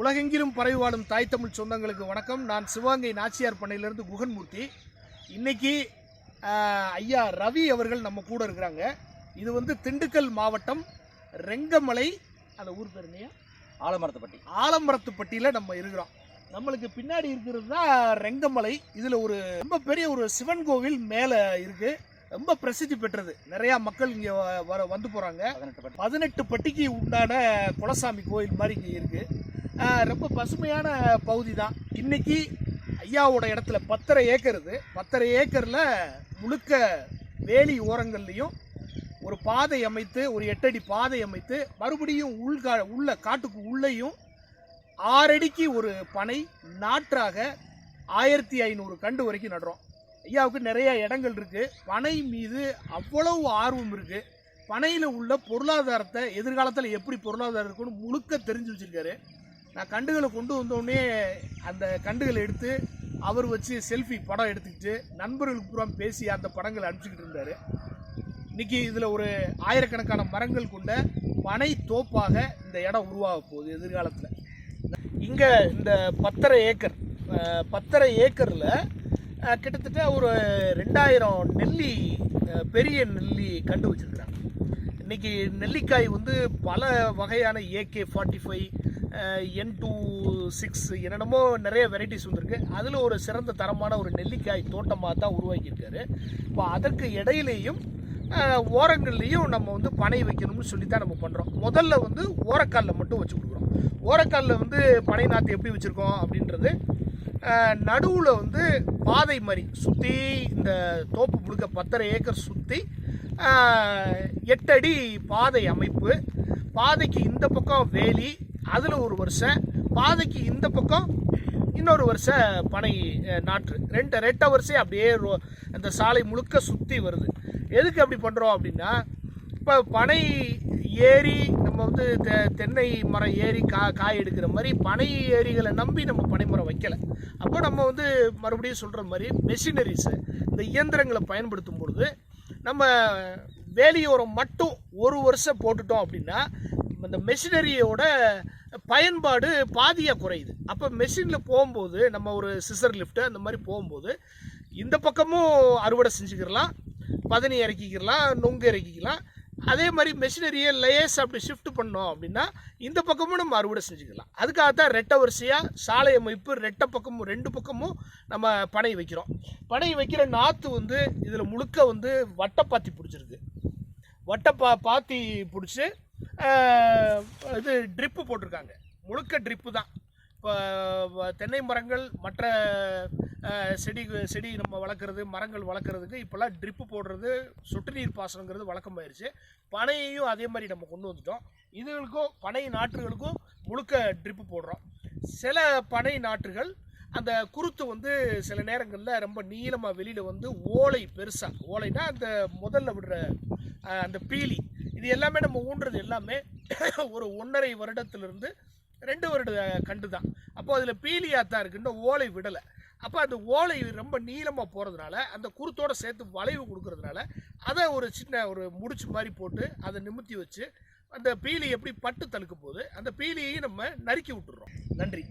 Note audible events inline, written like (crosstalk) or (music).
உலகெங்கிலும் பரவி வாழும் தாய் தமிழ் சொந்தங்களுக்கு வணக்கம். நான் சிவகங்கை நாச்சியார் பண்ணையிலிருந்து குகன்மூர்த்தி. இன்னைக்கு ஐயா ரவி அவர்கள் நம்ம கூட இருக்கிறாங்க. இது வந்து திண்டுக்கல் மாவட்டம் ரெங்கமலை அந்த ஊர் பேர் என்னையா? ஆலமரத்துப்பட்டி. ஆலமரத்துப்பட்டியில் நம்ம இருக்கிறோம். நம்மளுக்கு பின்னாடி இருக்கிறது தான் ரெங்கமலை. இதில் ஒரு ரொம்ப பெரிய ஒரு சிவன் கோவில் மேலே இருக்கு. ரொம்ப பிரசித்தி பெற்றது. நிறையா மக்கள் இங்கே வர வந்து போகிறாங்க பதினெட்டு பட்டி. பதினெட்டு பட்டிக்கு உண்டான குலசாமி கோயில் மாதிரி இங்கே இருக்கு. ஆஹ் ரொம்ப பசுமையான பகுதி தான். இன்னைக்கு ஐயாவோட இடத்துல பத்தரை ஏக்கர் இது. பத்தரை ஏக்கரில் முழுக்க வேலி ஓரங்கள்லையும் ஒரு பாதை அமைத்து ஒரு எட்டடி பாதை அமைத்து மறுபடியும் உள்கா உள்ள காட்டுக்கு உள்ளேயும் ஆறடிக்கு ஒரு பனை நாற்றாக ஆயிரத்தி ஐநூறு கண்டு வரைக்கும் நடுறோம். ஐயாவுக்கு நிறைய இடங்கள் இருக்குது பனை மீது அவ்வளவு ஆர்வம் இருக்குது பனையில் உள்ள பொருளாதாரத்தை எதிர்காலத்தில் எப்படி பொருளாதாரம் இருக்குன்னு முழுக்க தெரிஞ்சு வச்சுருக்காரு. நான் கண்டுகளை கொண்டு வந்தோடனே அந்த கண்டுகளை எடுத்து அவர் வச்சு செல்ஃபி படம் எடுத்துக்கிட்டு நண்பர்களுக்கு பூரா பேசி அந்த படங்களை அனுப்பிச்சிக்கிட்டு இருந்தார். இன்றைக்கி இதில் ஒரு ஆயிரக்கணக்கான மரங்கள் கொண்ட பனை தோப்பாக இந்த இடம் உருவாக போகுது எதிர்காலத்தில். இங்கே இந்த பத்தரை ஏக்கர் பத்தரை ஏக்கரில் கிட்டத்தட்ட ஒரு ரெண்டாயிரம் நெல்லி பெரிய நெல்லி கண்டு வச்சுருக்குறாங்க. இன்னைக்கு நெல்லிக்காய் வந்து பல வகையான AK forty five N two six என்னென்னமோ நிறைய வெரைட்டிஸ் வந்திருக்கு. அதில் ஒரு சிறந்த தரமான ஒரு நெல்லிக்காய் தோட்டமாக தான் உருவாக்கியிருக்காரு. இப்போ அதற்கு இடையிலேயும் ஓரங்கள்லேயும் நம்ம வந்து பனை வைக்கணும்னு சொல்லி தான் நம்ம பண்ணுறோம் முதல்ல வந்து ஓரக்காலில் மட்டும் வச்சு கொடுக்குறோம். ஓரக்காலில் வந்து பனை நாற்று எப்படி வச்சுருக்கோம் அப்படின்றது நடுவில் வந்து பாதை மாதிரி சுற்றி இந்த தோப்பு முழுக்க பத்தரை ஏக்கர் சுற்றி எட்டடி பாதை அமைப்பு. பாதைக்கு இந்த பக்கம் வேலி அதில் ஒரு வருஷம் பாதைக்கு இந்த பக்கம் இன்னொரு வருஷம் பனை நாற்று. ரெண்டு ரெட்டை வருஷம் அப்படியே அந்த சாலை முழுக்க சுற்றி வருது. எதுக்கு அப்படி பண்ணுறோம் அப்படின்னா இப்போ பனை ஏரி நம்ம வந்து தெ- தென்னை மரம் ஏறி கா காய் எடுக்கிற மாதிரி பனை ஏரிகளை நம்பி நம்ம பனைமரம் வைக்கலை வைக்கல. அப்போ நம்ம வந்து மறுபடியும் சொல்கிற மாதிரி மெஷினரிஸு இந்த இயந்திரங்களை பயன்படுத்தும் பொழுது நம்ம வேலியோரம் மட்டும் ஒரு வருஷம் போட்டுட்டோம் அப்படின்னா இந்த மெஷினரியோட பயன்பாடு பாதியாக குறையுது. அப்போ மெஷினில் போகும்போது நம்ம ஒரு சிசர் லிஃப்ட்டு அந்த மாதிரி போகும்போது இந்த பக்கமும் அறுவடை செஞ்சுக்கிடலாம் பதனி இறக்கிக்கலாம் நொங்கு இறக்கிக்கலாம் அதே மாதிரி மெஷினரியை லேயர்ஸ் அப்படி ஷிஃப்ட் பண்ணோம் அப்படின்னா இந்த பக்கமும் நம்ம அறுவடை செஞ்சுக்கலாம் அதுக்காகத்தான் ரெட்டை வரிசையாக சாலை அமைப்பு ரெட்டை பக்கமும் ரெண்டு பக்கமும் நம்ம பனை வைக்கிறோம். பனை வைக்கிற நாற்று வந்து இதில் முழுக்க வந்து வட்டப்பாத்தி பிடிச்சிருக்கு. வட்டப்பா பாத்தி பிடிச்சி இது ட்ரிப்பு போட்டிருக்காங்க. முழுக்க ட்ரிப்பு தான். இப்போ தென்னை மரங்கள் மற்ற செடி செடி நம்ம வளர்க்குறது மரங்கள் வளர்க்குறதுக்கு இப்போல்லாம் ட்ரிப்பு போடுறது சொட்டு நீர் பாசனங்கிறது வழக்கமாயிருச்சு பனையையும் அதே மாதிரி நம்ம கொண்டு வந்துட்டோம். இதுகளுக்கும் பனை நாற்றுகளுக்கும் முழுக்க ட்ரிப்பு போடுறோம். சில பனை நாற்றுகள் அந்த குருத்து வந்து சில நேரங்களில் ரொம்ப நீளமாக வெளியில் வந்து ஓலை பெருசாக ஓலைனா அந்த முதல்ல விடுற அந்த பீலி இது எல்லாமே நம்ம ஊன்றது எல்லாமே (coughs) ஒரு ஒன்றரை வருடத்திலிருந்து ரெண்டு வருட கண்டு தான் அப்போ அதில் பீலியாக தான் இருக்கு ஓலை விடலை. அப்போ அந்த ஓலை ரொம்ப நீளமாக போகிறதுனால அந்த குருத்தோட சேர்த்து வளைவு கொடுக்கறதுனால அதை ஒரு சின்ன ஒரு முடிச்சு மாதிரி போட்டு அதை நிமித்தி வச்சு அந்த பீலி எப்படி பட்டு தழுக்கும் போது அந்த பீலியையும் நம்ம நறுக்கி விட்டுறோம். நன்றி.